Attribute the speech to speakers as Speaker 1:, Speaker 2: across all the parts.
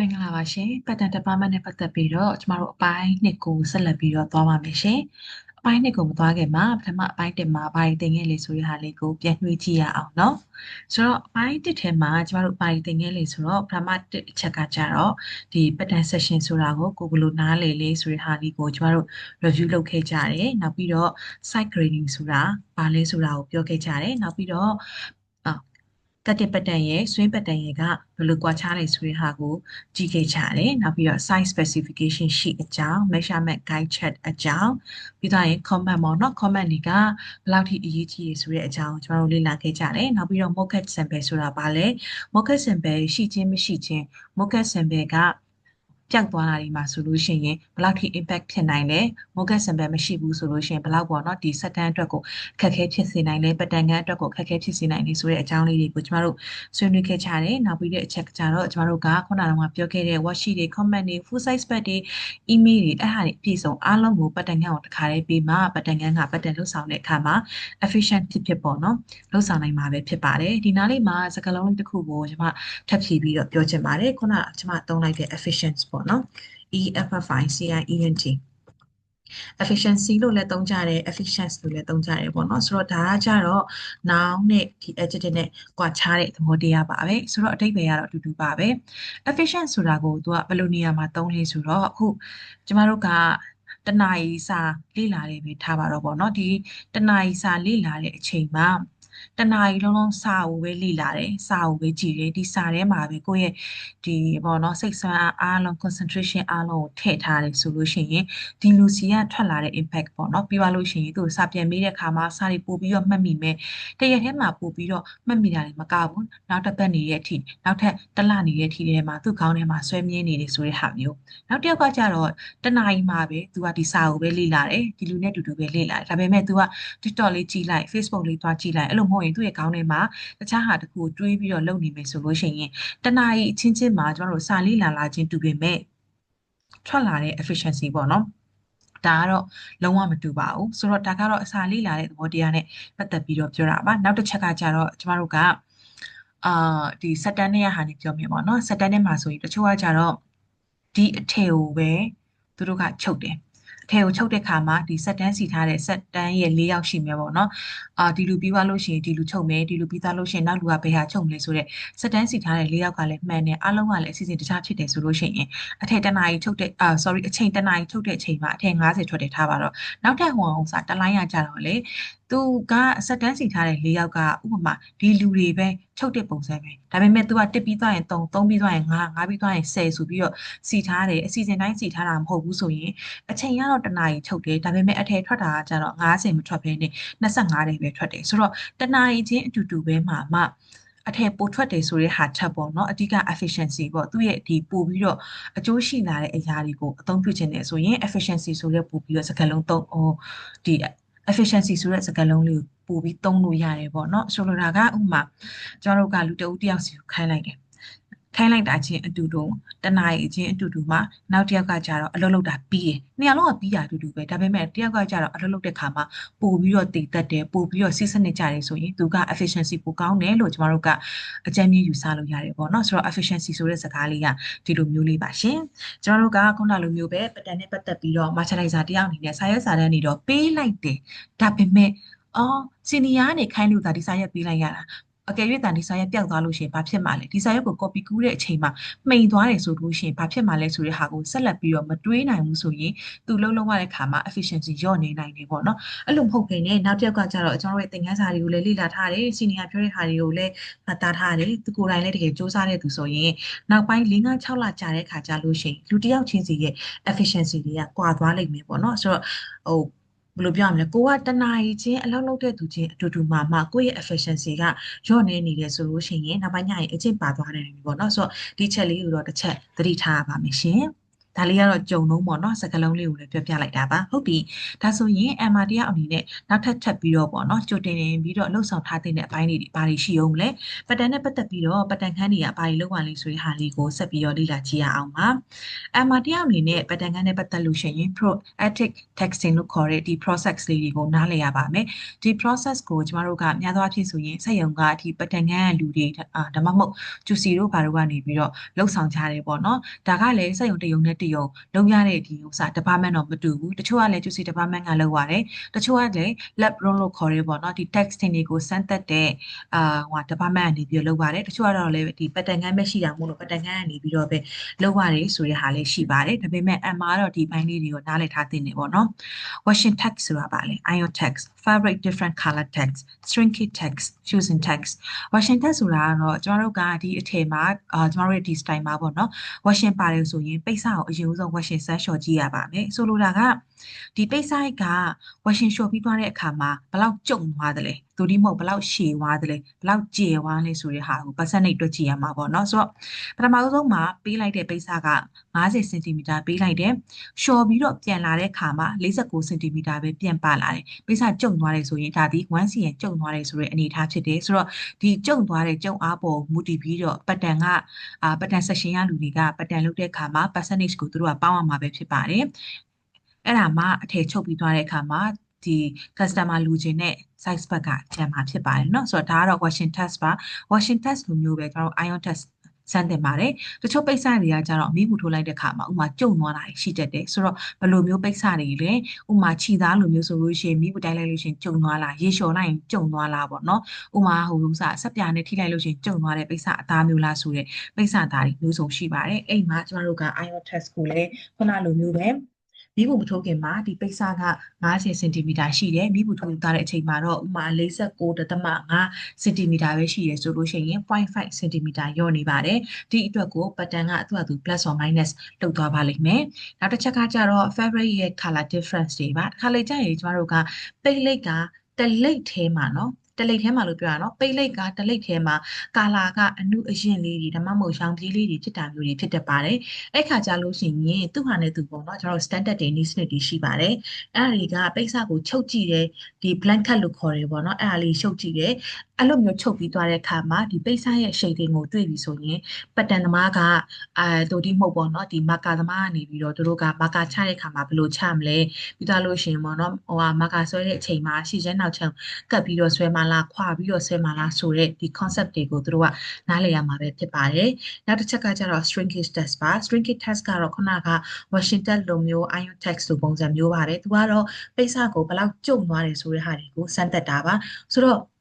Speaker 1: မင်္ဂလာပါရှင်။ pattern department နဲ့ပတ်သက်ပြီးတော့ကျမတို့အပိုင်းနှစ်ကိုဆက်လက်ပြီးတော့သွားပါမယ်ရှင်။အပိုင်းနှစ်ကိုမသွားခင်မှာပထမအပိုင်းတစ်မှာဘာတွေသင်ခဲ့လဲဆိုတဲ့ဟာလေးကိုပြန်နှွေးကြည့်ရအောင်နော်။ဆိုတော့အပိုင်းတစ်ထဲမှာကျမတို့ဘာတွေသင်ခဲ့လဲဆိုတော့ပထမတစ်အချက်ကကြတော့ဒီ pattern session ဆိုတာကိုကိုဘယ်လိုနားလည်လဲဆိုတဲ့ဟာလေးကိုကျမတို့ review လုပ်ခဲ့ကြတယ်။နောက်ပြီးတော့ site grading ဆိုတာဘာလဲဆိုတာကိုပြောခဲ့ကြတယ်။နောက်ပြီးတော့ တ်တစ်ပတ်တန်ရဲ့ swing ပတ်တန်ရဲ့ကဘယ်လိုကွာခြားလဲဆိုတဲ့ဟာကိုကြည့်ခဲ့ကြတယ်။နောက်ပြီးတော့ size specification sheet အကြောင်း measurement guide chart အကြောင်းပြီးတော့ရင် comment ပေါ့နော် comment တွေကဘယ်လောက်ထိအရေးကြီးလဲဆိုတဲ့အကြောင်းကျွန်တော်တို့လေ့လာခဲ့ကြတယ်။နောက်ပြီးတော့ mock-up sample ဆိုတာဘာလဲ mock-up sample ရှိခြင်းမရှိခြင်း mock-up sample က ပျောက်သွားတာဒီမှာဆိုလို့ရှိရင်ဘယ်လောက်ထိ impact ဖြစ်နိုင်လဲ mocket sample မရှိဘူးဆိုလို့ရှိရင်ဘယ်လောက်ပေါ့နော်ဒီ set time အတွက်ကိုခက်ခဲဖြစ်စေနိုင်လဲပတ်တန်ကန်အတွက်ကိုခက်ခဲဖြစ်စေနိုင်လဲဆိုတဲ့အကြောင်းလေးတွေကိုကျမတို့ဆွေးနွေးခဲ့ကြတယ်နောက်ပြီးတဲ့အချက်ကြတော့ကျမတို့ကခုနကတော့ပြောခဲ့တဲ့ worksheet တွေ comment တွေ full size pad တွေ email တွေအဲ့ဟာတွေအပြည့်စုံအားလုံးကိုပတ်တန်ကန်ကိုတစ်ခါလေးပေးမှပတ်တန်ကန်ကပတ်တန်လှုပ်ဆောင်တဲ့အခါမှာ efficient ဖြစ်ဖြစ်ပေါ့နော်လှုပ်ဆောင်နိုင်မှာပဲဖြစ်ပါတယ်ဒီနားလေးမှာစကားလုံးလေးတစ်ခုကိုကျွန်မထပ်ဖြည့်ပြီးတော့ပြောချင်ပါတယ်ခုနကကျွန်မသုံးလိုက်တဲ့ efficient ပေါ့နော် EFFICIENT efficiency လို့လည်းသုံးကြတယ် efficiency လို့လည်းသုံးကြတယ်ပေါ့နော်ဆိုတော့ဒါကကြတော့ noun နဲ့ဒီ adjective နဲ့ကွာခြားတဲ့သဘောတရားပါပဲဆိုတော့အတိတ်ပဲကတော့အတူတူပါပဲ efficient ဆိုတာကိုသူကဘယ်လိုနေရာမှာသုံးလဲဆိုတော့အခုကျမတို့ကတနာရီစာလေ့လာတယ်ပဲထားပါတော့ပေါ့နော်ဒီတနာရီစာလေ့လာတဲ့အချိန်မှာ တနာရီလုံးလုံးစာကိုပဲလေ့လာတယ်စာကိုပဲကြည့်တယ်ဒီစာထဲမှာပဲကိုယ့်ရဲ့ဒီပေါ့နော်စိတ်ဆွမ်းအားလုံး concentration အားလုံးကိုထည့်ထားတယ်ဆိုလို့ရှိရင်ဒီလူစီကထွက်လာတဲ့ impact ပေါ့နော်ပြီးသွားလို့ရှိရင်သူစာပြန်မေးတဲ့အခါမှာစာတွေပို့ပြီးတော့မှတ်မိမယ်တရက်ထဲမှာပို့ပြီးတော့မှတ်မိတာတွေမကဘူးနောက်တစ်ပတ်နေတဲ့အထိနောက်ထပ်တစ်လနေတဲ့အထိထဲမှာသူ့ခေါင်းထဲမှာဆွဲမြင်းနေတယ်ဆိုတဲ့ဟာမျိုးနောက်တစ်ယောက်ကကြတော့တနာရီမှာပဲသူကဒီစာကိုပဲလေ့လာတယ်ဒီလူနဲ့တူတူပဲလေ့လာတယ်ဒါပေမဲ့ तू က TikTok လေးကြည့်လိုက် Facebook လေးသွားကြည့်လိုက်အဲ့လိုမဟုတ်ရင်သူ့ရဲ့ခေါင်းထဲမှာတခြားဟာတခုတွေးပြီးတော့လုပ်နေမယ်ဆိုလို့ရှိရင်တနာရီအချင်းချင်းမှာကျွန်တော်တို့စာလေးလာလာချင်းတူပေမဲ့ထွက်လာတဲ့ efficiency ပေါ့နော်ဒါကတော့လုံးဝမတူပါဘူးဆိုတော့ဒါကတော့အစာလေးလာတဲ့သဘောတရားနဲ့ပတ်သက်ပြီးတော့ပြောတာပါနောက်တစ်ချက်ကကြတော့ကျမတို့ကအာဒီစက်တန်နဲ့ဟာနေပြောမြင်ပါတော့စက်တန်နဲ့မှာဆိုရင်တချို့ကကြတော့ဒီအထည်ကိုပဲသူတို့ကချုပ်တယ် ထဲကိုချုပ်တဲ့ခါမှာဒီဆက်တန်းစီထားတဲ့ဆက်တန်းရဲ့၄ယောက်ရှိမယ်ပေါ့နော်အာဒီလူပြီးသွားလို့ရှိရင်ဒီလူချုပ်မယ်ဒီလူပြီးသွားလို့ရှိရင်နောက်လူကဘယ်ဟာချုပ်မလဲဆိုတော့ဆက်တန်းစီထားတဲ့၄ယောက်ကလည်းမှန်တယ်အားလုံးကလည်းအစီအစဉ်တခြားဖြစ်တယ်ဆိုလို့ရှိရင်အထက်တနာရီချုပ်တဲ့အာ sorry အချိန်တနာရီချုပ်တဲ့အချိန်မှာအထက်90ထွက်တယ်ထားပါတော့နောက်ထပ်ဟိုအောင်စာတလိုင်းရကြတော့လေသူကစက်တန်းစီထားတဲ့၄ယောက်ကဥပမာဒီလူတွေပဲ ချုပ်တဲ့ပုံစံပဲဒါပေမဲ့ तू ကတစ်ပြီးသွားရင်3 3ပြီးသွားရင်5 5ပြီးသွားရင်10ဆိုပြီးတော့စီထားတယ်အစီအစဉ်တိုင်းစီထားတာမဟုတ်ဘူးဆိုရင်အချိန်ကတော့တနာရီချုပ်တယ်ဒါပေမဲ့အထည်ထွက်တာကကျတော့90မထွက်ဘဲနဲ့25တွေပဲထွက်တယ်ဆိုတော့တနာရီချင်းအတူတူပဲမှာမှအထည်ပိုထွက်တယ်ဆိုတဲ့ဟာချက်ပေါ့နော်အဓိက efficiency ပေါ့သူ့ရဲ့ဒီပို့ပြီးတော့အကျိုးရှိလာတဲ့အရာတွေကိုအသုံးပြုခြင်းနဲ့ဆိုရင် efficiency ဆိုတဲ့ပို့ပြီးတော့စကားလုံးသုံးဟိုဒီ efficiency ဆိုတဲ့စကားလုံးလေးကို ပို့ပြီးသုံးလို့ရတယ်ပေါ့နော်ဆိုလိုတာကဥမာကျွန်တော်တို့ကလူတဦးတယောက်စီကိုခိုင်းလိုက်တယ်ခိုင်းလိုက်တာချင်းအတူတူတနားရီအချင်းအတူတူမှနောက်တစ်ယောက်ကကြတော့အလုပ်လုပ်တာပြီးတယ်။နှစ်ယောက်လုံးကပြီးတာအတူတူပဲဒါပေမဲ့တစ်ယောက်ကကြတော့အလုပ်လုပ်တဲ့ခါမှာပို့ပြီးတော့တည်တက်တယ်ပို့ပြီးတော့စီးစနစ်ကြတယ်ဆိုရင်သူက efficiency ပိုကောင်းတယ်လို့ကျမတို့ကအကြံဉာဏ်ယူဆလို့ရတယ်ပေါ့နော်။ဆိုတော့ efficiency ဆိုတဲ့စကားလေးကဒီလိုမျိုးလေးပါရှင်။ကျမတို့ကခုနလိုမျိုးပဲပတန်နဲ့ပတ်သက်ပြီးတော့ marginalizer တယောက်အနေနဲ့စာရွက်စာတမ်းတွေတော့ပေးလိုက်တယ်။ဒါပေမဲ့ အော်စီနီယာကနေခိုင်းလို့ဒါဒီစာရွက်ပေးလိုက်ရတာအကယ်၍တန်ဒီစာရွက်ပျောက်သွားလို့ရှိရင်ဘာဖြစ်မှာလဲဒီစာရွက်ကို copy ကူးတဲ့အချိန်မှာမှိန်သွားတယ်ဆိုလို့ရှိရင်ဘာဖြစ်မှာလဲဆိုတဲ့ဟာကိုဆက်လက်ပြီးတော့မတွေးနိုင်ဘူးဆိုရင်သူလုံးလုံးရတဲ့ခါမှာ efficiency ညော့နေနိုင်တယ်ပေါ့နော်အဲ့လိုမဟုတ်ခင်နဲ့နောက်တစ်ယောက်ကကြတော့ကျွန်တော်တို့ရဲ့သင်ခန်းစာတွေကိုလည်းလေ့လာထားတယ်စီနီယာပြောတဲ့ဟာတွေကိုလည်းမှတ်သားထားတယ်သူကိုယ်တိုင်လည်းတကယ်စူးစမ်းတဲ့သူဆိုရင်နောက်ပိုင်း၄၅6လကြာတဲ့ခါကြာလို့ရှိရင်လူတစ်ယောက်ချင်းစီရဲ့ efficiency တွေကကွာသွားလိမ့်မယ်ပေါ့နော်ဆိုတော့ဟို ဘယ်လိုပြောရမလဲကိုကတနာရီချင်းအလုပ်လုပ်တဲ့သူချင်းအတူတူမှမှကိုယ့်ရဲ့ efficiency ကညော့နေနေတယ်ဆိုလို့ရှိရင်နောက်ပိုင်းညရင်အကျင့်ပါသွားတယ်ပေါ့နော်ဆိုတော့ဒီချက်လေးကိုတော့တစ်ချက်သတိထားရပါမယ်ရှင် ဒါလေးကတော့ကြုံလုံးပေါ့နော်စကလုံးလေးကိုလည်းပြောပြလိုက်တာပါဟုတ်ပြီဒါဆိုရင် MR တယောက်အနေနဲ့နောက်ထပ်ထပ်ပြီးတော့ပေါ့နော်ကြိုတင်နေပြီးတော့လှုပ်ဆောင်ထားတဲ့အပိုင်းတွေဘာတွေရှိအောင်လဲပတ်တန်နဲ့ပတ်သက်ပြီးတော့ပတ်တန်ခန်းတွေကဘာတွေလောက်ပါလဲဆိုတဲ့ဟာလေးကိုဆက်ပြီးတော့လေ့လာကြည့်ရအောင်ပါ MR တယောက်အနေနဲ့ပတ်တန်ခန်းနဲ့ပတ်သက်လို့ရှိရင် proactive texting လို့ခေါ်တဲ့ဒီ process လေးတွေကိုနားလည်ရပါမယ်ဒီ process ကိုကျမတို့ကများသောအားဖြင့်ဆိုရင်စက်ရုံကဒီပတ်တန်ခန်းလူတွေဒါမှမဟုတ်ကျူစီတို့ဘာတို့ကနေပြီးတော့လှုပ်ဆောင်ကြတယ်ပေါ့နော်ဒါကလည်းစက်ရုံတရုံနဲ့တရုံလုံးရတဲ့ဒီဥစ္စာ department တော့မတူဘူးတချို့ကလည်းကျူစီ department ကလောက်ရတယ်တချို့ကလည်း lab run လို့ခေါ်ရဲပေါ့နော်ဒီ texting တွေကိုစမ်းသပ်တဲ့အာဟို department ကနေပြီးတော့လုပ်ပါတယ်တချို့ကတော့လည်းဒီပတ်တန်ခန်းပဲရှိတာမို့လို့ပတ်တန်ခန်းကနေပြီးတော့ပဲလုပ်ရတယ်ဆိုတဲ့ဟာလေးရှိပါတယ်ဒါပေမဲ့ MR တော့ဒီပိုင်းလေးတွေကိုနားလည်ထားသင့်နေပေါ့နော် Washington text ဆိုတာပါလေ ion text fabric different color text stringy text choosing text Washington ဆိုတာကတော့ကျမတို့ကဒီအထည်မှာအာကျမတို့ရဲ့ဒီ style မှာပေါ့နော် Washington ပါတယ်ဆိုရင်ပိတ်စကိုအရင်ဆုံး Washington ဆန်းလျှော်ကြည့်ရပါမယ်ဆိုလိုတာကဒီပိတ်ဆိုက်ကဝရှင်လျှော်ပြီးသွားတဲ့အခါမှာဘလောက်ကျုံသွားတယ်လဲသူဒီမဟုတ်ဘလောက်ရှည်သွားတယ်လဲဘလောက်ကျယ်သွားလဲဆိုတဲ့ဟာကို percentage တွက်ကြည့်ရမှာပေါ့နော်ဆိုတော့ပထမဆုံးမှာပေးလိုက်တဲ့ပိတ်စက50 cm ပေးလိုက်တယ်လျှော်ပြီးတော့ပြန်လာတဲ့အခါမှာ49 cm ပဲပြန်ပါလာတယ်ပိတ်စကျုံသွားတယ်ဆိုရင်ဒါဒီ 1cm ကျုံသွားတယ်ဆိုတဲ့အနေအထားဖြစ်တယ်ဆိုတော့ဒီကျုံသွားတဲ့ကျုံအားပေါ်မူတည်ပြီးတော့ပတ်တန်ကအာပတ်တန် section ရလူတွေကပတ်တန်လုပ်တဲ့အခါမှာ percentage ကိုသူတို့ကပေါင်းအောင်မှာပဲဖြစ်ပါတယ် အဲ့ဒါမှအထည်ချုပ်ပြီးသွားတဲ့အခါမှာဒီ customer လူချင်းနဲ့ size ဘက်ကကျန်မှာဖြစ်ပါတယ်เนาะဆိုတော့ဒါကတော့ Washington test ပါ Washington test လိုမျိုးပဲကျွန်တော် ion test စမ်းတင်ပါတယ်တချို့ပိတ်စတွေကကြတော့မိဘူးထိုးလိုက်တဲ့ခါမှာဥမာကျုံသွားတာရှိတတ်တယ်ဆိုတော့ဘယ်လိုမျိုးပိတ်စတွေလဲဥမာခြိသားလိုမျိုးဆိုလို့ရှိရင်မိဘူးတိုင်းလိုက်လို့ရှိရင်ကျုံသွားလားရေလျှော်လိုက်ရင်ကျုံသွားလားပေါ့နော်ဥမာဟိုဥစားဆက်ပြာနဲ့ထိလိုက်လို့ရှိရင်ကျုံသွားတဲ့ပိတ်စအသားမျိုးလားဆိုတဲ့ပိတ်စသားတွေမျိုးစုံရှိပါတယ်အဲ့မှာကျမတို့က ion test ကိုလည်းခုနလိုမျိုးပဲ မိဘူးမထိုးခင်မှာဒီပိတ်စက50စင်တီမီတာရှိတယ်မိဘူးထိုးထားတဲ့အချိန်မှာတော့ဥမာ49.5စင်တီမီတာပဲရှိရဆိုလို့ရှိရင်0.5စင်တီမီတာလျော့နေပါတယ်ဒီအတွက်ကိုပတ်တန်ကသူ့အတူ plus or minus လောက်သွားပါလိမ့်မယ်နောက်တစ်ချက်ကကြတော့ fabric ရဲ့ color difference တွေပါတစ်ခါလေကြာရင်ကျမတို့ကပိတ်လိတ်ကတလိတ်ထဲမှာเนาะ တလိပ်ထဲမှာလို့ပြောရအောင်ပိတ်လိပ်ကတလိပ်ထဲမှာကာလာကအနုအရင်လေးတွေဓမ္မမဟုတ်ရှောင်းပြေးလေးတွေဖြစ်တာမျိုးတွေဖြစ်တတ်ပါတယ်အဲ့ခါကြလို့ရှိရင်သူ့ဟာနဲ့သူပေါ့နော်ကျွန်တော် standard တွေ needs တွေရှိပါတယ်အဲ့ဒါတွေကပိတ်စကိုချုပ်ကြည့်တယ်ဒီ blanket လို့ခေါ်တယ်ပေါ့နော်အဲ့ဒါလေးချုပ်ကြည့်တယ် အဲ့လိုမျိုးချုပ်ပြီးသွားတဲ့အခါမှာဒီပိတ်ဆိုင်ရဲ့ shading ကိုတွေ့ပြီဆိုရင်ပတ်တန်သမားကအဲတို့ဒီမဟုတ်ပေါ့နော်ဒီ marker သမားကနေပြီးတော့တို့က marker ချတဲ့အခါမှာဘယ်လိုချမလဲပြီးသွားလို့ရှိရင်ပေါ့နော်ဟိုဟာ marker ဆွဲတဲ့အချိန်မှာရှည်ချမ်းနောက်ချမ်းကပ်ပြီးတော့ဆွဲမလားခွာပြီးတော့ဆွဲမလားဆိုတဲ့ဒီ concept တွေကိုတို့ကနားလည်ရမှာပဲဖြစ်ပါတယ်နောက်တစ်ချက်ကကျတော့ shrinkage test ပါ shrinkage test ကတော့ခုနက Washington လိုမျိုး ion text လိုပုံစံမျိုးပါတယ်သူကတော့ပိတ်စကိုဘယ်လောက်ကျုံသွားတယ်ဆိုတဲ့ဟာတွေကိုစမ်းသပ်တာပါဆိုတော့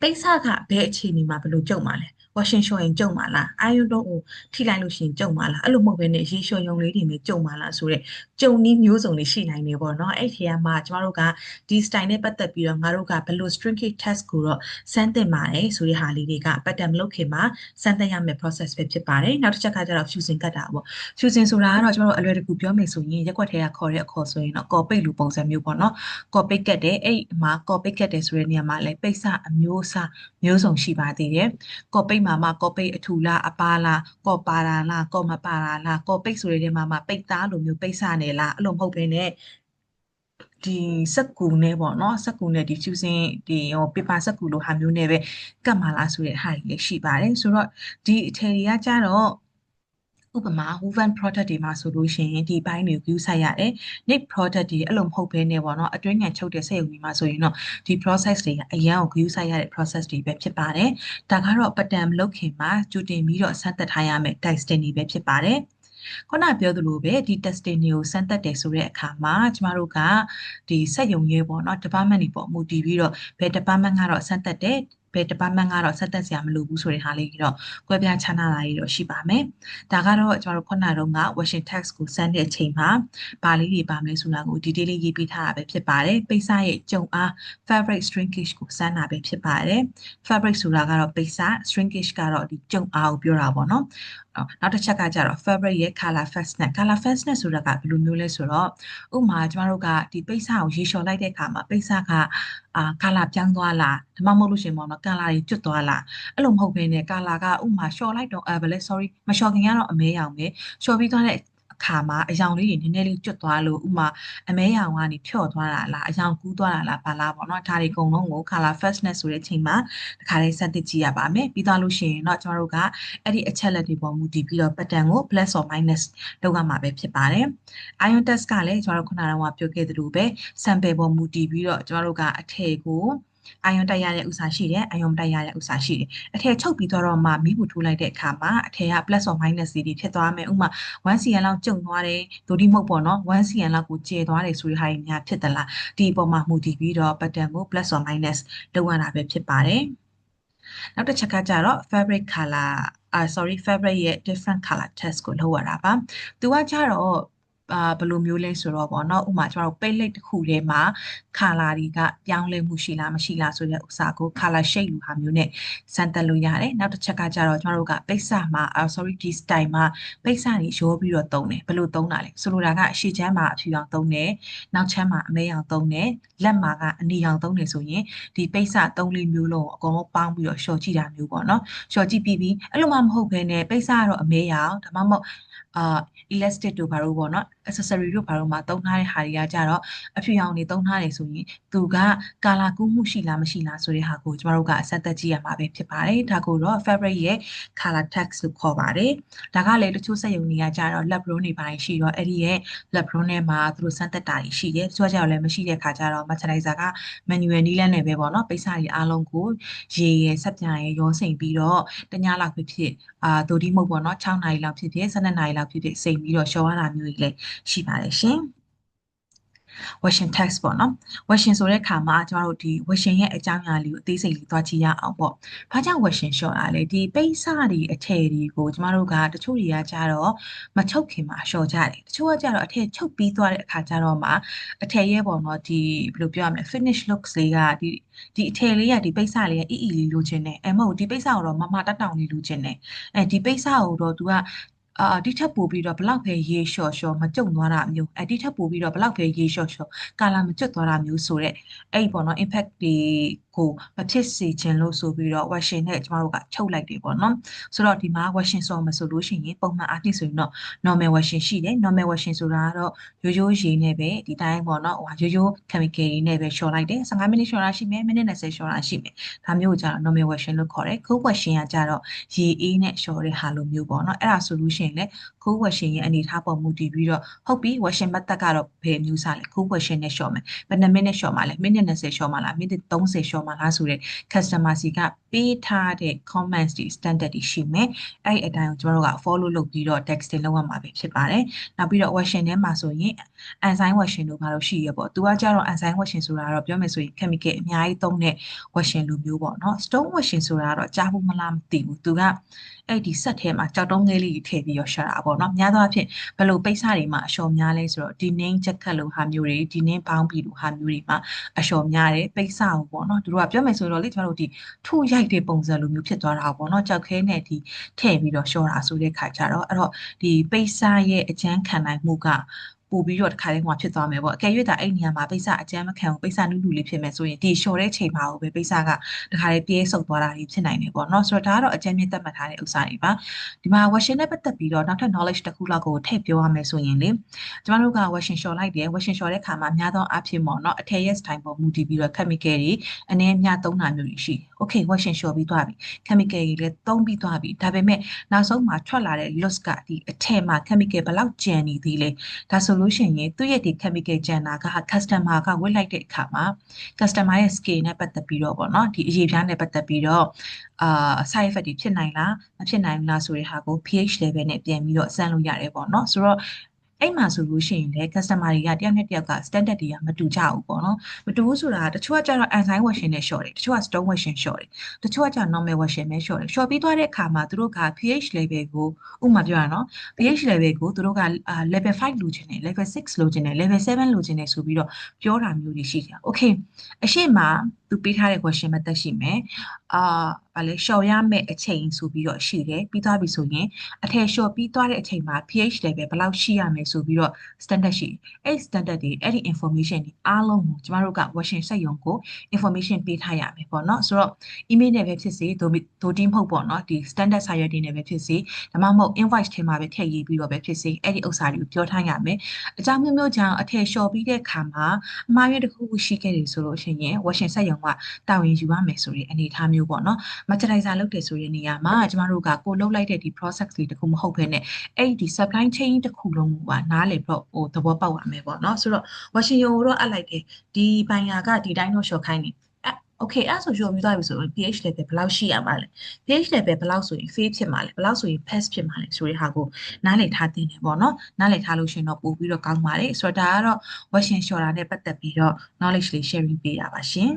Speaker 1: ပိတ်စကဘယ်အခြေအနေမှာဘယ်လိုကြုံမှာလဲ ဝါရှင်လျှော်ရင်ကြုံမှာလားအာယုံတော့ကိုထိလိုက်လို့ရှိရင်ကြုံမှာလားအဲ့လိုမဟုတ်ဘဲနဲ့ရေလျှော်ယုံလေးတွေနဲ့ကြုံမှာလားဆိုတော့ကြုံနည်းမျိုးစုံတွေရှိနိုင်နေပေါ့နော်အဲ့ဒီကမှကျမတို့ကဒီ style နဲ့ပတ်သက်ပြီးတော့ငါတို့ကဘယ်လို stringate test ကိုတော့စမ်းသင့်ပါတယ်ဆိုတဲ့ဟာလေးတွေက pattern မလုပ်ခင်မှာစမ်းသပ်ရမယ့် process ပဲဖြစ်ပါတယ်နောက်တစ်ချက်ကကျတော့ fusing ကတ်တာပေါ့ fusing ဆိုတာကတော့ကျမတို့အလွယ်တကူပြောမယ်ဆိုရင်ရက်ွက်ထဲကခေါ်တဲ့အခေါ်ဆိုရင်တော့ copy လူပုံစံမျိုးပေါ့နော် copy ကတ်တယ်အဲ့မှာ copy ကတ်တယ်ဆိုတဲ့နေရာမှာလည်းပိတ်စအမျိုးအစားမျိုးစုံရှိပါသေးတယ်ကော့ပိတ်မှာမှကော့ပိတ်အထူလားအပါလားကော့ပါတာလားကော့မပါတာလားကော့ပိတ်ဆိုတဲ့နေရာမှာပိတ်သားလိုမျိုးပိတ်စနေလားအဲ့လိုမဟုတ်ဘဲနဲ့ဒီစက်ကူနဲ့ပေါ့နော်စက်ကူနဲ့ဒီ fusing ဒီဟို paper စက်ကူလိုဟာမျိုးနဲ့ပဲကတ်မှာလားဆိုတဲ့ဟာကြီးလည်းရှိပါတယ်ဆိုတော့ဒီအထည်တွေကကြတော့ ဥပမာ Woven product တွေမှာဆိုလို့ရှိရင်ဒီဘိုင်းတွေကို use ဆိုင်ရတယ်။ knit product တွေအဲ့လိုမဟုတ်ဘဲနဲ့ပေါ့နော်အတွင်းငံချုပ်တဲ့စက်ရုံတွေမှာဆိုရင်တော့ဒီ process တွေကအရန်ကို use ဆိုင်ရတဲ့ process တွေပဲဖြစ်ပါတယ်။ဒါကတော့ pattern မလုပ်ခင်မှာကြိုတင်ပြီးတော့စမ်းသပ်ထားရမယ့် testing တွေပဲဖြစ်ပါတယ်။ခုနပြောသလိုပဲဒီ testing တွေကိုစမ်းသပ်တယ်ဆိုတဲ့အခါမှာကျမတို့ကဒီစက်ရုံရဲပေါ့နော် department တွေပေါ့မူတည်ပြီးတော့ဘယ် department ကတော့စမ်းသပ်တယ် ဘယ် department ကတော့ဆက်သက်စရာမလိုဘူးဆိုတဲ့ဟာလေးကြီးတော့ကွဲပြားခြားနာတာကြီးတော့ရှိပါမယ်။ဒါကတော့ကျွန်တော်တို့ခုနတုန်းက Washington text ကိုစမ်းတဲ့အချိန်မှာပါလေးတွေပါမလဲဆိုတာကို detail လေးရေးပေးထားတာပဲဖြစ်ပါတယ်။ပိတ်စရဲ့ကြုံအား fabric shrinkage ကိုစမ်းတာပဲဖြစ်ပါတယ်။ fabric ဆိုတာကတော့ပိတ်စ shrinkage ကတော့ဒီကြုံအားကိုပြောတာပေါ့နော် နောက်တစ်ချက်ကကြတော့ fabric ရဲ့ color fastness color fastness ဆိုတာကဘယ်လိုမျိုးလဲဆိုတော့ဥပမာကျမတို့ကဒီပိတ်စကိုရေလျှော်လိုက်တဲ့အခါမှာပိတ်စကအာ color ပြောင်းသွားလားဒါမှမဟုတ်လို့ရှင်ပေါ့နော် color တွေကျွတ်သွားလားအဲ့လိုမဟုတ်ဘဲနဲ့ color ကဥပမာလျှော်လိုက်တော့အဲဘယ်လဲ sorry မလျှော်ခင်ကတော့အမဲရောင်ပဲလျှော်ပြီးသွားတဲ့ အခါမှာအယောင်လေးတွေနည်းနည်းလေးကျွတ်သွားလို့ဥမာအမဲရောင်ကနေဖြော့သွားတာလားအယောင်ကူးသွားတာလားဘာလားပေါ့နော်ဒါတွေအကုန်လုံးကို color fastness ဆိုတဲ့ချိန်မှာတခါလေးစက်တစ်ကြည့်ရပါမယ်ပြီးသွားလို့ရှိရင်တော့ကျမတို့ကအဲ့ဒီအချက်လက်တွေပေါ်မူတည်ပြီးတော့ pattern ကို plus or minus လုပ်ရမှာပဲဖြစ်ပါတယ် ion test ကလည်းကျမတို့ခုနကပြောခဲ့သလိုပဲ sample ပေါ်မူတည်ပြီးတော့ကျမတို့ကအထည်ကို အာယွန်တက်ရတဲ့ဥစ္စာရှိတယ်အာယွန်တက်ရတဲ့ဥစ္စာရှိတယ်အထည်ချုပ်ပြီးတော့မှမိဘူးထိုးလိုက်တဲ့အခါမှာအထည်က plus or minus တွေဖြစ်သွားမယ်ဥမာ 1cm လောက်ကျုံသွားတယ်ဒိုဒီမဟုတ်ပေါ့နော် 1cm လောက်ကိုကျေသွားတယ်ဆိုတဲ့ဟာတွေများဖြစ်သလားဒီအပေါ်မှာမူတည်ပြီးတော့ pattern ကို plus or minus လုပ်ရတာပဲဖြစ်ပါတယ်နောက်တစ်ချက်ကကြတော့ fabric color အာ sorry fabric ရဲ့ different color test ကိုလုပ်ရတာပါသူကကြတော့ အာဘယ်လိုမျိုးလဲဆိုတော့ပေါ့နော်ဥမာကျွန်တော်တို့ပိတ်လိတ်တစ်ခုထဲမှာ color တွေကပြောင်းလဲမှုရှိလားမရှိလားဆိုတဲ့ဥစ္စာကို color shade လိုဟာမျိုးနဲ့စမ်းသပ်လို့ရတယ်နောက်တစ်ချက်ကကြတော့ကျွန်တော်တို့ကပိတ်စမှာ sorry ဒီ style မှာပိတ်စတွေရောပြီးတော့သုံးတယ်ဘယ်လိုသုံးတာလဲဆိုလိုတာကအရှိချမ်းမှာအဖြူအောင်သုံးတယ်နောက်ချမ်းမှာအမဲအောင်သုံးတယ်လက်မှာကအနီအောင်သုံးတယ်ဆိုရင်ဒီပိတ်စသုံးလေးမျိုးလုံးအကုန်လုံးပေါင်းပြီးတော့ short ကြည့်တာမျိုးပေါ့နော် short ကြည့်ပြီးပြီးအဲ့လိုမှမဟုတ်ဘဲနဲ့ပိတ်စကတော့အမဲရအောင်ဒါမှမဟုတ်အာ elastic တို့ဘာလို့ပေါ့နော် accessory တို့ဘာလို့မှသုံးထားတဲ့ဟာတွေကကြတော့အဖြူရောင်တွေသုံးထားတယ်ဆိုရင်သူကကာလာကူးမှုရှိလားမရှိလားဆိုတဲ့ဟာကိုကျမတို့ကအဆက်သက်ကြည့်ရမှာပဲဖြစ်ပါတယ်ဒါကိုတော့ fabric ရဲ့ color text လို့ခေါ်ပါတယ်ဒါကလည်းတချို့စက်ရုံတွေကကြတော့ lab brown တွေပိုင်းရှိတော့အဲ့ဒီရဲ့ lab brown ထဲမှာသူတို့စမ်းသက်တာတွေရှိတယ်တချို့ကြတော့လည်းမရှိတဲ့ခါကျတော့ moisturizer က manual နည်းလမ်းနဲ့ပဲပေါ့နော်ပိတ်စတွေအားလုံးကိုရေရယ်ဆက်ပြန်ရယ်ရောစိမ်ပြီးတော့တညလောက်ဖြစ်ဖြစ်အာဒိုဒီမဟုတ်ပေါ့နော်6နာရီလောက်ဖြစ်ဖြစ်12နာရီလောက်ဖြစ်ဖြစ်စိမ်ပြီးတော့ရှော်ရတာမျိုးကြီးလည်းရှိပါတယ်ရှင် Washing text ပေါ့နော် Washing ဆိုတဲ့ခါမှာကျမတို့ဒီ Washing ရဲ့အကြောင်းအရာလေးကိုအသေးစိတ်လေးသွားကြည့်ရအောင်ပေါ့။ဘာကြောင့် Washing လျှော့တာလဲဒီပိတ်စတွေအထည်တွေကိုကျမတို့ကတချို့တွေကကြတော့မချုပ်ခင်မှာလျှော့ကြတယ်။တချို့ကကြတော့အထည်ချုပ်ပြီးသွားတဲ့အခါကျတော့မှအထည်ရဲ့ပေါ့နော်ဒီဘယ်လိုပြောရမလဲ finish looks လေးကဒီဒီအထည်လေးကဒီပိတ်စလေးကအီအီလေးလိုချင်တယ်။အဲမဟုတ်ဒီပိတ်စကိုတော့မမတတောင်လေးလိုချင်တယ်။အဲဒီပိတ်စကိုတော့ तू က အာဒီထက်ပိုပြီးတော့ဘလောက်ပဲရေလျှော့လျှော့မကြုံသွားတာမျိုးအဒီထက်ပိုပြီးတော့ဘလောက်ပဲရေလျှော့လျှော့ကာလာမကျွတ်သွားတာမျိုးဆိုတဲ့အဲ့ပေါ့နော် impact တွေကိုမဖြစ်စေချင်လို့ဆိုပြီးတော့ washing နဲ့ကျမတို့ကချုပ်လိုက်တယ်ပေါ့နော်ဆိုတော့ဒီမှာ washing ဆိုမှဆိုလို့ရှိရင်ပုံမှန်အားဖြင့်ဆိုရင်တော့ normal washing ရှိတယ် normal washing ဆိုတာကတော့ရိုးရိုးရေနဲ့ပဲဒီတိုင်းပေါ့နော်ဟိုရိုးရိုး chemical တွေနဲ့ပဲလျှော်လိုက်တယ်15မိနစ်လျှော်တာရှိမယ်မိနစ်20လျှော်တာရှိမယ်ဒါမျိုးကိုကျတော့ normal washing လို့ခေါ်တယ် cold washing ကကျတော့ရေအေးနဲ့လျှော်တဲ့ဟာလိုမျိုးပေါ့နော်အဲ့ဒါဆိုလို့ရှိရင်လည်း cold washing ရဲ့အနေထားပေါ်မူတည်ပြီးတော့ဟုတ်ပြီ washing method ကတော့ဘယ်မျိုးစားလဲ cold washing နဲ့လျှော်မယ်ဘယ်နှမိနစ်လျှော်မှာလဲမိနစ်20လျှော်မှာလားမိနစ်30လျှော်မှာလားဆိုတဲ့ customer စီကပေးထားတဲ့ comments တွေ standard တွေရှိမယ်အဲ့ဒီအတိုင်းကိုကျွန်တော်တို့က follow လုပ်ပြီးတော့ texting လုပ်ရမှာပဲဖြစ်ပါတယ်နောက်ပြီးတော့ washing ထဲမှာဆိုရင် enzyme washing တို့ဘာလို့ရှိရပေါ့သူကကြတော့ enzyme washing ဆိုတာတော့ပြောမယ်ဆိုရင် chemical အများကြီးသုံးတဲ့ washing လိုမျိုးပေါ့နော် stone washing ဆိုတာတော့ကြားဖို့မလားမသိဘူးသူက အဲ့ဒီဆက်ထဲမှာကြောက်တုံးလေးလေးထည့်ပြီးတော့ရှာတာပေါ့နော်များသောအားဖြင့်ဘယ်လိုပိတ်စတွေမှာအလျှော်များလဲဆိုတော့ဒီနင်းချက်ကတ်လိုဟာမျိုးတွေဒီနင်းပေါင်းပြီးလိုဟာမျိုးတွေမှာအလျှော်များတယ်ပိတ်စကိုပေါ့နော်သူတို့ကပြောမယ်ဆိုတော့လေကျွန်တော်တို့ဒီထုရိုက်တဲ့ပုံစံလိုမျိုးဖြစ်သွားတာပေါ့နော်ကြောက်ခဲနဲ့ဒီထည့်ပြီးတော့လျှော်တာဆိုတဲ့ခါကျတော့အဲ့တော့ဒီပိတ်စရဲ့အကျန်းခံနိုင်မှုက ပို့ပြီးတော့တခါလေးဟိုဖြစ်သွားမယ်ပေါ့အကယ်၍ဒါအဲ့နေရာမှာပိဿအကျမ်းမခံဘူးပိဿနုလူလေးဖြစ်မယ်ဆိုရင်ဒီလျှော်တဲ့ချိန်မှာကိုပဲပိဿကတခါလေးပြဲဆုပ်သွားတာတွေဖြစ်နိုင်တယ်ပေါ့နော်ဆိုတော့ဒါကတော့အကျမ်းမြင့်သတ်မှတ်ထားတဲ့ဥစ္စာတွေပါဒီမှာ washing နဲ့ပတ်သက်ပြီးတော့နောက်ထပ် knowledge တစ်ခုလောက်ကိုထည့်ပြောရမယ်ဆိုရင်လေကျမတို့က washing လျှော်လိုက်တယ် washing လျှော်တဲ့ခါမှာများသောအားဖြင့်ပေါ့နော်အထည်ရဲ့ style ပေါ်မူတည်ပြီးတော့ chemical တွေအနည်းများသုံးတာမျိုးတွေရှိတယ် okay washing လျှော်ပြီးသွားပြီ chemical တွေလည်းသုံးပြီးသွားပြီဒါပေမဲ့နောက်ဆုံးမှာထွက်လာတဲ့ loss ကဒီအထည်မှာ chemical ဘယ်လောက်ကျန်နေသေးလဲဒါဆိုလို့ရှိရင်သူ့ရဲ့ဒီ chemical ကျန်တာက customer ကဝတ်လိုက်တဲ့အခါမှာ customer ရဲ့ skin နဲ့ပတ်သက်ပြီးတော့ပေါ့နော်ဒီအရေးပြားနဲ့ပတ်သက်ပြီးတော့အာ side effect တွေဖြစ်နိုင်လားမဖြစ်နိုင်ဘူးလားဆိုတဲ့ဟာကို pH level နဲ့ပြန်ပြီးတော့စမ်းလို့ရတယ်ပေါ့နော်ဆိုတော့ အဲ့မှာဆိုလို့ရှိရင်လည်း customer တွေကတယောက်နဲ့တယောက်က standard တွေကမတူကြဘူးပေါ့နော်မတူဘူးဆိုတာတချို့ကကျတော့ enzyme washing နဲ့ short တယ်တချို့က stone washing short တယ်တချို့ကကျ normal washing နဲ့ short တယ် short ပြီးသွားတဲ့အခါမှာသူတို့က pH level ကိုဥပမာပြောရအောင် pH level ကိုသူတို့က level 5လိုချင်တယ် level 6လိုချင်တယ် level 7လိုချင်တယ်ဆိုပြီးတော့ပြောတာမျိုးတွေရှိတယ် okay အရှိမသူပေးထားတဲ့ question method ရှိမယ်အာဗာလဲလျှော်ရမယ့်အချိန်ဆိုပြီးတော့ရှိတယ်ပြီးသွားပြီဆိုရင်အထည်လျှော်ပြီးသွားတဲ့အချိန်မှာ pH level ဘယ်လောက်ရှိရမယ်ဆိုပြီးတော့ standard ရှိတယ်အဲ့ standard တွေအဲ့ဒီ information တွေအားလုံးကိုကျမတို့က washing စက်ရုံကို information ပေးထားရမယ်ပေါ့နော်ဆိုတော့ email နဲ့ပဲဖြစ်စေဒိုဒိုတင်းမဟုတ်ပေါ့နော်ဒီ standard စာရွက်တွေနဲ့ပဲဖြစ်စေဒါမှမဟုတ် invoice ထဲမှာပဲထည့်ရေးပြီးတော့ပဲဖြစ်စေအဲ့ဒီဥစ္စာတွေကိုပြောထားရမယ်အကြောင်းမျိုးမျိုးကြောင့်အထည်လျှော်ပြီးတဲ့ခါမှာအမှားရတစ်ခုခုရှိခဲ့တယ်ဆိုလို့ရှိရင် washing စက်ရုံကတာဝန်ယူရမယ်ဆိုတဲ့အနေအထားမျိုးပေါ့နော် moisturizer လုပ်တယ်ဆိုတဲ့နေရာမှာကျမတို့ကကိုလုပ်လိုက်တဲ့ဒီ process လေးတစ်ခုမဟုတ်ဘဲနဲ့အဲ့ဒီ supply chain တစ်ခုလုံးကနားလည်ပြီးဟိုသဘောပေါက်ရမယ်ပေါ့နော်ဆိုတော့ washing ရုံကိုတော့အပ်လိုက်တယ်ဒီဘိုင်ယာကဒီတိုင်းတော့လျှော်ခိုင်းနေโอเคအဲ့ဆိုရောပြီးသွားပြီဆိုရင် pH level ဘယ်လောက်ရှိရမှာလဲ pH level ဘယ်လောက်ဆိုရင် fade ဖြစ်မှာလဲဘယ်လောက်ဆိုရင် pass ဖြစ်မှာလဲဆိုတဲ့ဟာကိုနားလည်ထားသင့်တယ်ပေါ့နော်နားလည်ထားလို့ရှင်တော့ပို့ပြီးတော့ကောင်းပါတယ်ဆိုတော့ဒါကတော့ washing လျှော်တာနဲ့ပတ်သက်ပြီးတော့ knowledge လေး sharing ပေးတာပါရှင်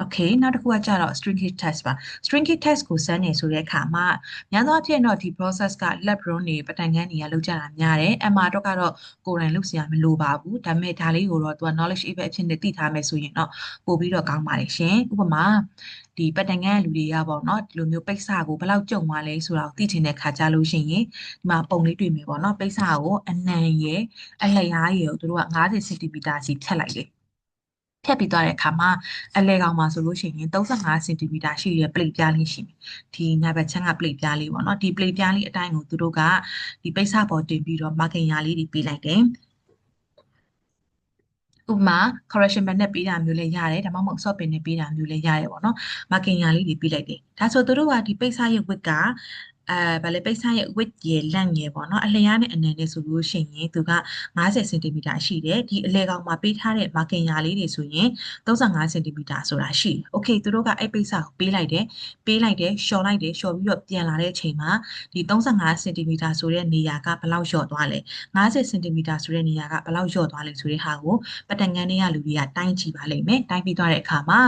Speaker 1: Okay နောက်တစ်ခုကကြတော့ stringy test ပါ stringy test ကိုစမ်းနေဆိုတဲ့အခါမှာများသောအားဖြင့်တော့ဒီ process က lab run တွေပတိုင်ခန်းတွေကလုပ်ကြတာများတယ်။ MR တော့ကတော့ကိုယ်တိုင်လုပ်စရာမလိုပါဘူး။ဒါပေမဲ့ဒါလေးကိုတော့သူက knowledge အဖြစ်နဲ့သိထားမယ်ဆိုရင်တော့ပို့ပြီးတော့ကောင်းပါတယ်ရှင်။ဥပမာဒီပတိုင်ခန်းလူတွေကပေါ့နော်ဒီလိုမျိုးပိတ်စာကိုဘယ်လောက်ကြုံသွားလဲဆိုတာကိုသိချင်တဲ့ခါကြလို့ရှိရင်ဒီမှာပုံလေးတွေ့မယ်ပေါ့နော်ပိတ်စာကိုအနံရယ်အလျားရယ်ကိုသူတို့က90 cm စီဖြတ်လိုက်တယ် ဖြတ်ပြီးသွားတဲ့အခါမှာအလဲကောင်မှာဆိုလို့ရှိရင်35စင်တီမီတာရှိတဲ့ပလိပြားလေးရှိမယ်ဒီညာဘက်ချမ်းကပလိပြားလေးပေါ့နော်ဒီပလိပြားလေးအတိုင်းကိုသူတို့ကဒီပိတ်စပေါ်တင်ပြီးတော့ marking ရာလေးတွေပေးလိုက်တယ်ဥပမာ correction pen နဲ့ပေးတာမျိုးလည်းရတယ်ဒါမှမဟုတ် soft pen နဲ့ပေးတာမျိုးလည်းရတယ်ပေါ့နော် marking ရာလေးတွေပေးလိုက်တယ်ဒါဆိုသူတို့ကဒီပိတ်စရဲ့ width က အဲဗာလေပိတ်ဆိုင်ရဲ့ width ရယ် length ရယ်ပေါ့နော်အလျားနဲ့အနံနဲ့ဆိုလို့ရှိရင်သူက50 cm ရှိတယ်ဒီအလဲကောင်မှာပေးထားတဲ့ marking ရာလေးတွေဆိုရင်35 cm ဆိုတာရှိတယ် okay သူတို့ကအဲ့ပိတ်စာကိုပေးလိုက်တယ်ပေးလိုက်တယ်လျှော်လိုက်တယ်လျှော်ပြီးတော့ပြန်လာတဲ့အချိန်မှာဒီ35 cm ဆိုတဲ့နေရာကဘယ်လောက်လျော့သွားလဲ50 cm ဆိုတဲ့နေရာကဘယ်လောက်လျော့သွားလဲဆိုတဲ့ဟာကိုပတန်ငန်းတွေကလူတွေကတိုင်းကြည့်ပါလိမ့်မယ်တိုင်းပြီးသွားတဲ့အခါမှာ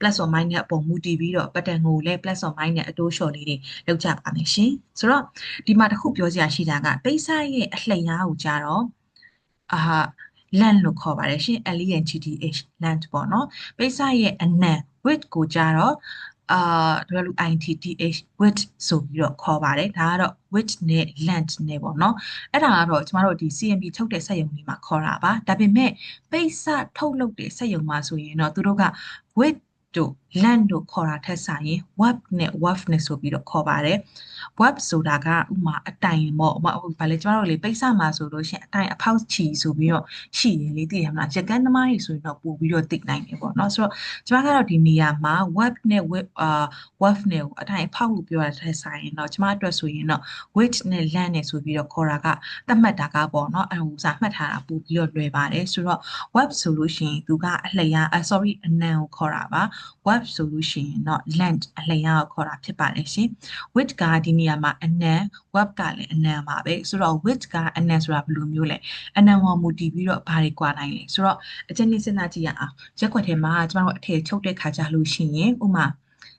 Speaker 1: plus or minus အပေါ်မူတည်ပြီးတော့ပတန်ကိုလည်း plus or minus အတိုးလျှော်လေးတွေလောက်ကြပါမယ်ရှင်ဆိုတော့ဒီမှာတစ်ခုပြောစရာရှိတာကပိတ်ဆိုက်ရဲ့အလှိမ်အားကိုကြတော့အာ land လို့ခေါ်ပါတယ်ရှင် LENGTH land ပေါ့နော်ပိတ်ဆိုက်ရဲ့အနံ width ကိုကြတော့အာ WITTH width ဆိုပြီးတော့ခေါ်ပါတယ်ဒါကတော့ width နဲ့ length နဲ့ပေါ့နော်အဲ့ဒါကတော့ကျမတို့ဒီ CMB ထုတ်တဲ့စက်ရုံတွေမှာခေါ်တာပါဒါပေမဲ့ပိတ်စထုတ်လုပ်တဲ့စက်ရုံမှာဆိုရင်တော့သူတို့က width တို့ land တို့ခေါ်တာထက်စာရင် web နဲ့ web နဲ့ဆိုပြီးတော့ခေါ်ပါတယ် web ဆိုတာကဥမာအတိုင်ပေါ့ဥမာဘာလဲကျမတို့လေပိတ်စမှာဆိုလို့ရှိရင်အတိုင်အဖောက်ချီဆိုပြီးတော့ရှိရလေသိရမလားရကန်သမားတွေဆိုရင်တော့ပို့ပြီးတော့သိနိုင်တယ်ပေါ့နော်ဆိုတော့ကျမကတော့ဒီနေရာမှာ web နဲ့ web အာ web နဲ့ကိုအတိုင်အဖောက်လို့ပြောရတဲ့ဆိုင်ရင်တော့ကျမအတွက်ဆိုရင်တော့ weight နဲ့ land နဲ့ဆိုပြီးတော့ခေါ်တာကသတ်မှတ်တာကပေါ့နော်အဲဟိုစာမှတ်ထားတာပို့ပြီးတော့လွယ်ပါတယ်ဆိုတော့ web ဆိုလို့ရှိရင်သူကအလျာ sorry အနံကိုခေါ်တာပါ web ဆိုလို့ရှိရင်တော့ land အလျာကိုခေါ်တာဖြစ်ပါတယ်ရှင် width ကဒီနေရာမှာအနံ web ကလည်းအနံပါပဲဆိုတော့ width ကအနံဆိုတာဘယ်လိုမျိုးလဲအနံပေါ်မူတည်ပြီးတော့ဘာတွေကွာနိုင်လဲဆိုတော့အချက်နေ့စဉ်းစားကြည့်ရအောင်ရက်ွက်ထဲမှာကျမတို့အထည်ချုပ်တဲ့ခါကြလို့ရှိရင်ဥမာ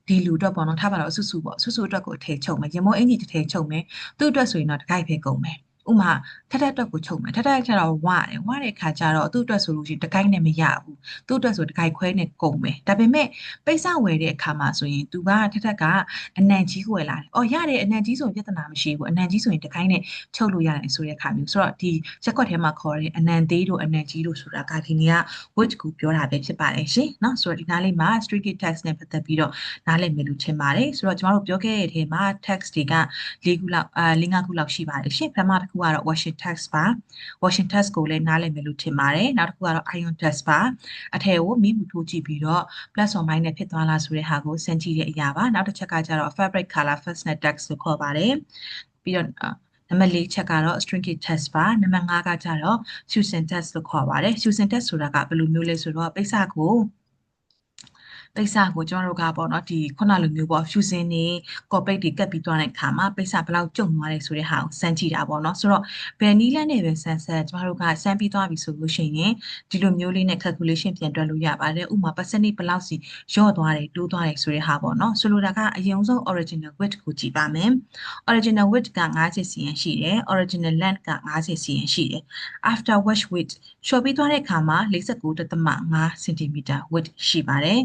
Speaker 1: ဒီလူအတွက်ပေါ့နော်ထားပါတော့ဆုစုပေါ့ဆုစုအတွက်ကိုအထည်ချုပ်မယ်ရမိုးအင်ကြီးတစ်ထည်ချုပ်မယ်သူ့အတွက်ဆိုရင်တော့တကိုက်ပဲကုန်မယ် ဥမာထထအတွက်ကိုချုပ်မယ်ထထကျတော့ဝတယ်ဝတဲ့ခါကျတော့သူ့အတွက်ဆိုလို့ရှိရင်တကိုက်နဲ့မရဘူးသူ့အတွက်ဆိုတကိုက်ခွဲနဲ့ကုန်မယ်ဒါပေမဲ့ပိတ်စဝယ်တဲ့အခါမှာဆိုရင်သူကထထကအနံကြီးဝယ်လာတယ်အော်ရတယ်အနံကြီးဆိုရင်ပြဿနာမရှိဘူးအနံကြီးဆိုရင်တကိုက်နဲ့ချုပ်လို့ရတယ်ဆိုတဲ့အခါမျိုးဆိုတော့ဒီရက်ကွက်ထဲမှာခေါ်တဲ့အနံသေးတို့အနံကြီးတို့ဆိုတာကဒီနေ့က word ကိုပြောတာပဲဖြစ်ပါတယ်ရှင်เนาะဆိုတော့ဒီနားလေးမှာ street text နဲ့ပတ်သက်ပြီးတော့နားလည်မယ်လို့ထင်ပါတယ်ဆိုတော့ကျမတို့ပြောခဲ့တဲ့အထဲမှာ text တွေက၄ခုလောက်အာ၄၅ခုလောက်ရှိပါတယ်ရှင်ပထမတစ်ခု ကတော့ washing text ပါ washing text ကိုလည်းနားလည်မယ်လို့ထင်ပါတယ်နောက်တစ်ခုကတော့ iron text ပါအထည်ကိုမိမှုထိုးကြည့်ပြီးတော့ plus or minus ဖြစ်သွားလားဆိုတဲ့ဟာကိုစမ်းကြည့်တဲ့အရာပါနောက်တစ်ချက်ကကျတော့ fabric color fastnet text လို့ခေါ်ပါတယ်ပြီးတော့နံပါတ်၄ချက်ကတော့ stringy test ပါနံပါတ်5ကကျတော့ fusion test လို့ခေါ်ပါတယ် fusion test ဆိုတာကဘယ်လိုမျိုးလဲဆိုတော့ပိတ်စကို ပိတ်စကိုကျွန်တော်တို့ကပေါ့နော်ဒီခုနလိုမျိုးပေါ့ fusion နေ corporate တွေကတ်ပြီးသွားတဲ့အခါမှာပိတ်စဘယ်လောက်ကျုံသွားလဲဆိုတဲ့ဟာကိုစမ်းကြည့်တာပေါ့နော်ဆိုတော့ဘယ်နည်းလမ်းနဲ့ပဲစမ်းဆက်ကျွန်တော်တို့ကစမ်းပြီးသွားပြီဆိုလို့ရှိရင်ဒီလိုမျိုးလေးနဲ့ calculation ပြန်တွက်လို့ရပါတယ်ဥပမာ percentage ဘယ်လောက်စီလျော့သွားတယ်တိုးသွားတယ်ဆိုတဲ့ဟာပေါ့နော်ဆိုလိုတာကအရင်ဆုံး original width ကိုကြည့်ပါမယ် original width က90 cm ရှိတယ် original length က90 cm ရှိတယ် after wash width လျှော်ပြီးသွားတဲ့အခါမှာ49.5 cm width ရှိပါတယ်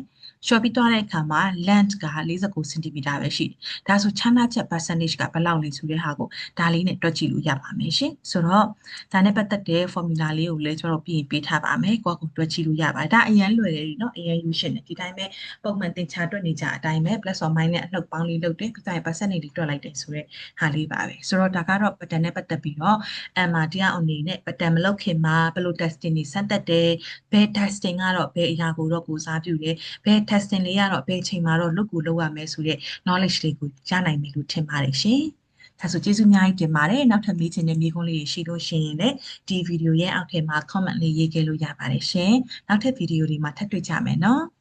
Speaker 1: လျှော်ပြီးသွားတဲ့အခါမှာ length က49 cm ပဲရှိတယ်။ဒါဆိုခြားနားချက် percentage ကဘယ်လောက်လဲဆိုတဲ့ဟာကိုဒါလေးနဲ့တွက်ကြည့်လို့ရပါမယ်ရှင်။ဆိုတော့ဒါနဲ့ပတ်သက်တဲ့ formula လေးကိုလည်းကျွန်တော်ပြင်ပေးထားပါမယ်။ကိုယ့်ကိုတွက်ကြည့်လို့ရပါတယ်။ဒါအရင်လွယ်တယ်နော်အရင်ယူရှင်တယ်ဒီတိုင်းပဲပုံမှန်သင်ချာတွက်နေကြအတိုင်းပဲ plus or minus အနှုတ်ပေါင်းလေးလုပ်တယ်ပြီးတော့ percentage လေးတွက်လိုက်တယ်ဆိုတော့ဟာလေးပါပဲ။ဆိုတော့ဒါကတော့ pattern နဲ့ပတ်သက်ပြီးတော့အမ်မာတရားအနေနဲ့ pattern မလုပ်ခင်မှာဘယ်လို testing တွေစမ်းသပ်တယ်။ဘယ် testing ကတော့ဘယ်အရာကိုတော့ကိုစားပြုတယ်။ဘယ် testing လေးကတော့ဘယ်ချိန်မှာတော့လုပ်ကိုလုပ်ရမယ်ဆိုတဲ့ knowledge လေးကိုရနိုင်ပြီလို့ထင်ပါတယ်ရှင်။ဒါဆိုကျေးဇူးအများကြီးတင်ပါတယ်။နောက်ထပ်မေးချင်တဲ့မေးခွန်းလေးတွေရှိလို့ရှိရင်လည်းဒီဗီဒီယိုရဲ့အောက်ထဲမှာ comment လေးရေးခဲ့လို့ရပါတယ်ရှင်။နောက်ထပ်ဗီဒီယိုတွေမှာထပ်တွေ့ကြမယ်နော်။